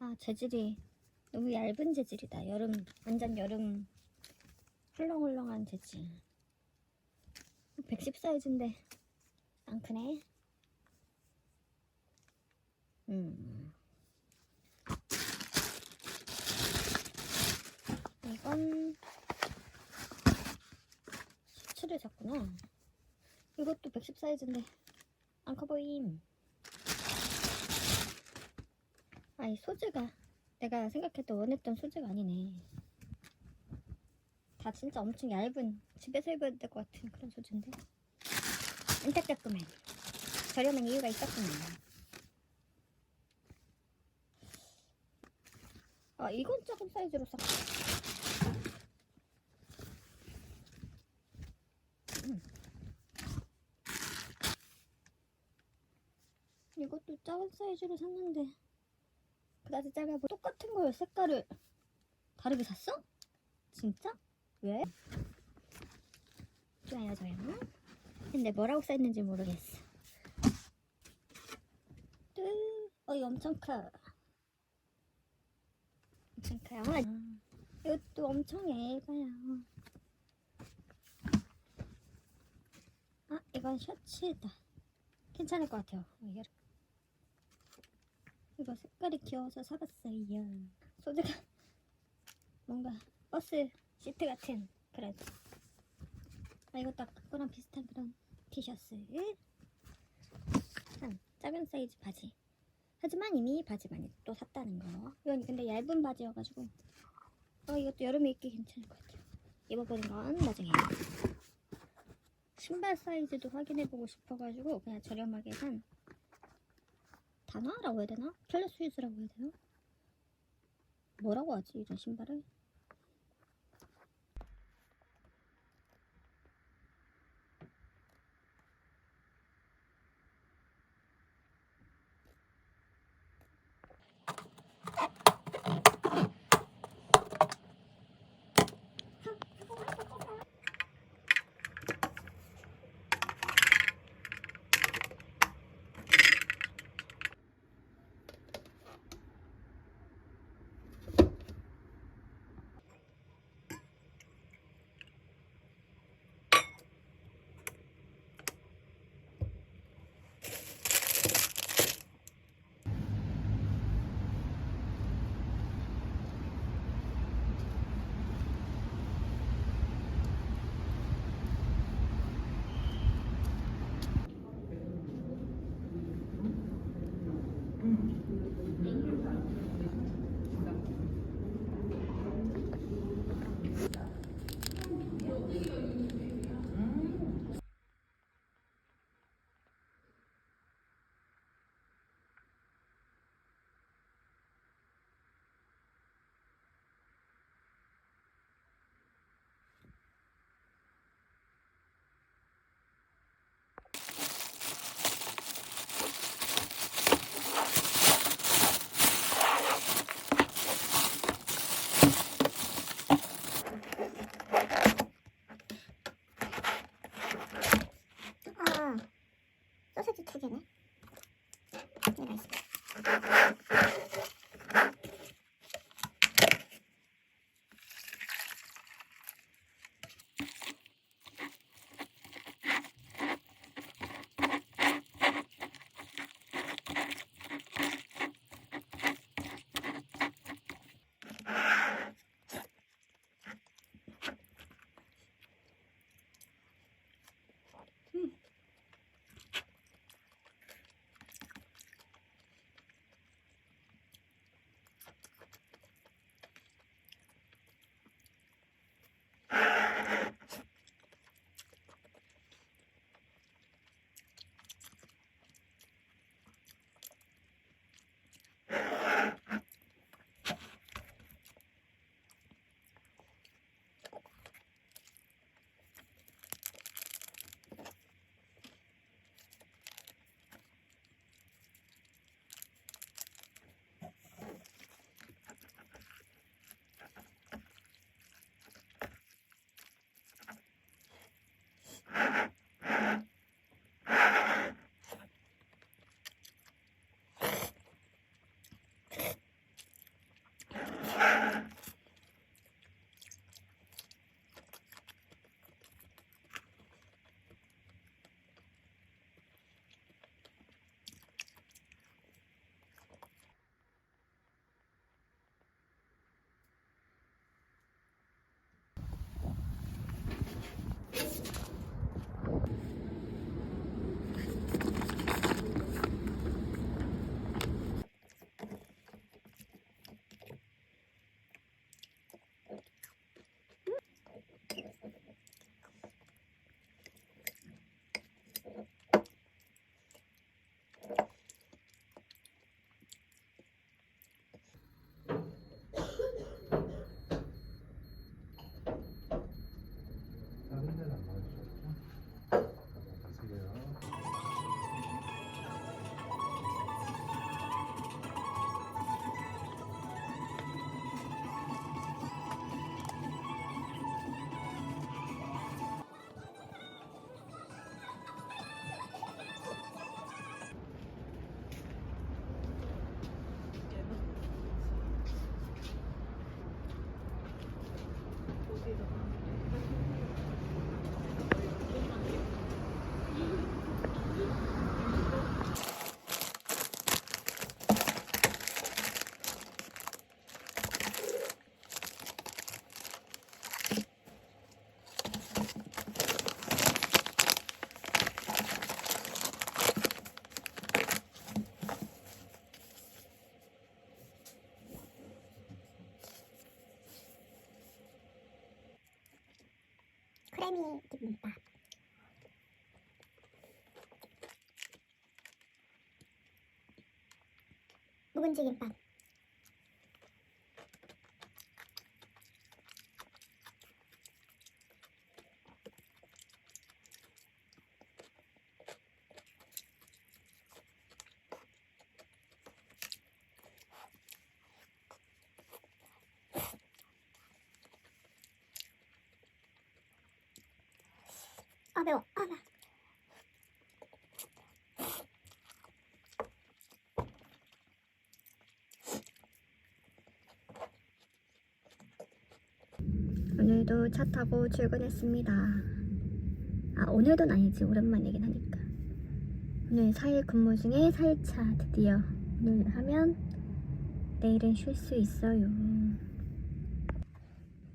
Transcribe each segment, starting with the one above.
아 재질이 너무 얇은 재질이다. 여름 완전 여름 훌렁훌렁한 재질. 110 사이즈인데 안 크네. 음. 이건 셔츠를 샀구나. 이것도 110 사이즈인데 안 커 보임. 아이 소재가 내가 생각했던 원했던 소재가 아니네. 다 진짜 엄청 얇은 집에서 입어야 될 것 같은 그런 소재인데 안타깝구만. 저렴한 이유가 있었구만. 아 이건 작은 사이즈로 샀. 음. 이것도 작은 사이즈로 샀는데 그다지 작아 보 똑같은 걸 색깔을 다르게 샀어? 진짜? 왜? 좋아요 좋아요. 근데 뭐라고 써있는지 모르겠어. 뜨 어이 엄청 커. 엄청 커요. 이것도 엄청 얇아요. 아 이건 셔츠다. 괜찮을 것 같아요 이거 색깔이 귀여워서 사봤어요. 소재가 뭔가 버스 시트 같은 그런. 아 이것도 아까 거랑 비슷한 그런 티셔츠. 한 작은 사이즈 바지. 하지만 이미 바지 많이 또 샀다는 거. 이건 근데 얇은 바지여가지고 어 이것도 여름에 입기 괜찮을 것 같아요. 입어보는 건 나중에. 신발 사이즈도 확인해보고 싶어가지고 그냥 저렴하게 산 단화라고 해야 되나? 켈레 스위스라고 해야 되나? 뭐라고 하지 이런 신발을? 김밥. 묵은지 김밥. 매워. 아 나. 오늘도 차 타고 출근했습니다. 아 오늘도 아니지 오랜만이긴 하니까. 오늘 4일 근무 중에 4일차 드디어 오늘 하면 내일은 쉴 수 있어요.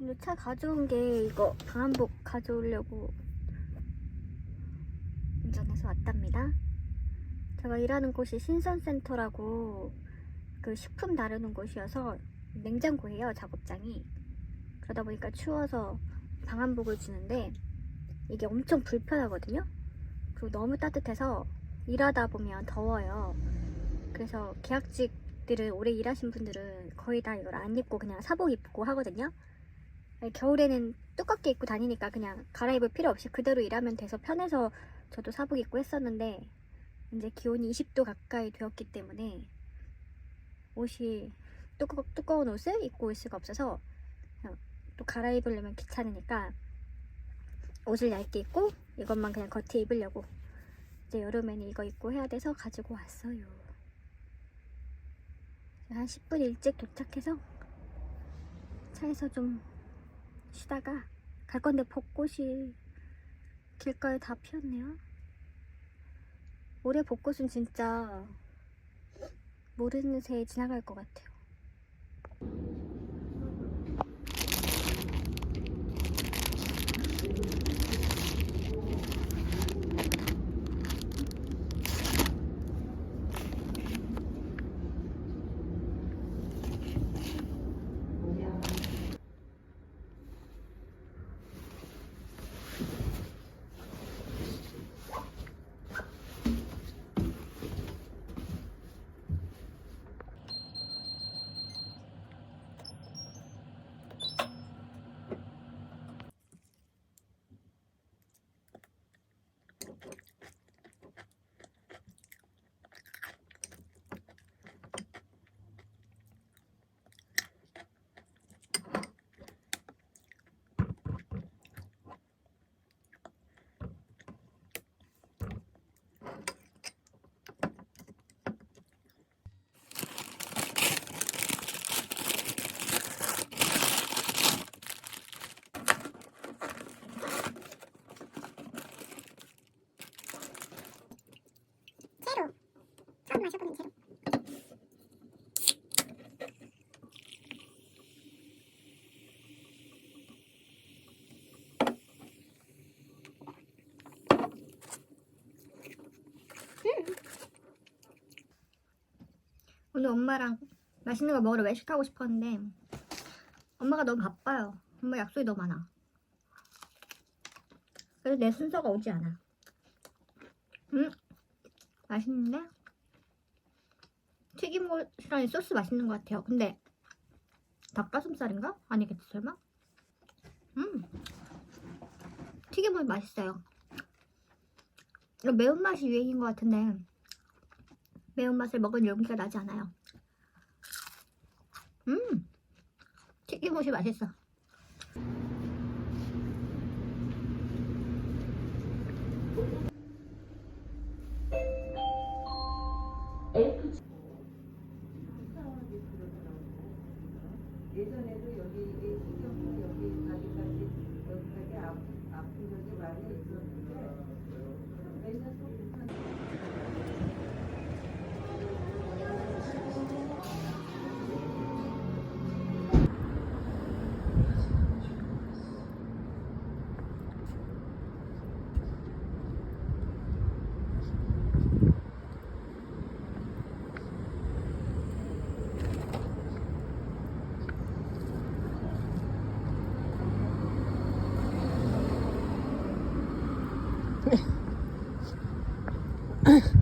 오늘 차 가져온 게 이거 방한복 가져오려고 왔답니다. 제가 일하는 곳이 신선센터라고 그 식품 다루는 곳이어서 냉장고예요 작업장이. 그러다 보니까 추워서 방한복을 주는데 이게 엄청 불편하거든요. 그리고 너무 따뜻해서 일하다 보면 더워요. 그래서 계약직들은 오래 일하신 분들은 거의 다 이걸 안 입고 그냥 사복 입고 하거든요. 겨울에는 두껍게 입고 다니니까 그냥 갈아입을 필요 없이 그대로 일하면 돼서 편해서 저도 사복 입고 했었는데 이제 기온이 20도 가까이 되었기 때문에 옷이 두꺼, 두꺼운 옷을 입고 올 수가 없어서 또 갈아입으려면 귀찮으니까 옷을 얇게 입고 이것만 그냥 겉에 입으려고 이제 여름에는 이거 입고 해야 돼서 가지고 왔어요. 한 10분 일찍 도착해서 차에서 좀 쉬다가 갈 건데 벚꽃이 길가에 다 피었네요. 올해 벚꽃은 진짜 모르는 새에 지나갈 것 같아요. 처음 마셔보는 제로. 오늘 엄마랑 맛있는 거 먹으러 외식하고 싶었는데 엄마가 너무 바빠요. 엄마 약속이 너무 많아. 그래서 내 순서가 오지 않아. 음, 맛있는데? 튀김옷이랑 이 소스 맛있는 것 같아요. 근데 닭가슴살인가? 아니겠지 설마? 음, 튀김옷 맛있어요. 매운맛이 유행인 것 같은데 매운맛을 먹은 용기가 나지 않아요. 음, 튀김옷이 맛있어. 嗯。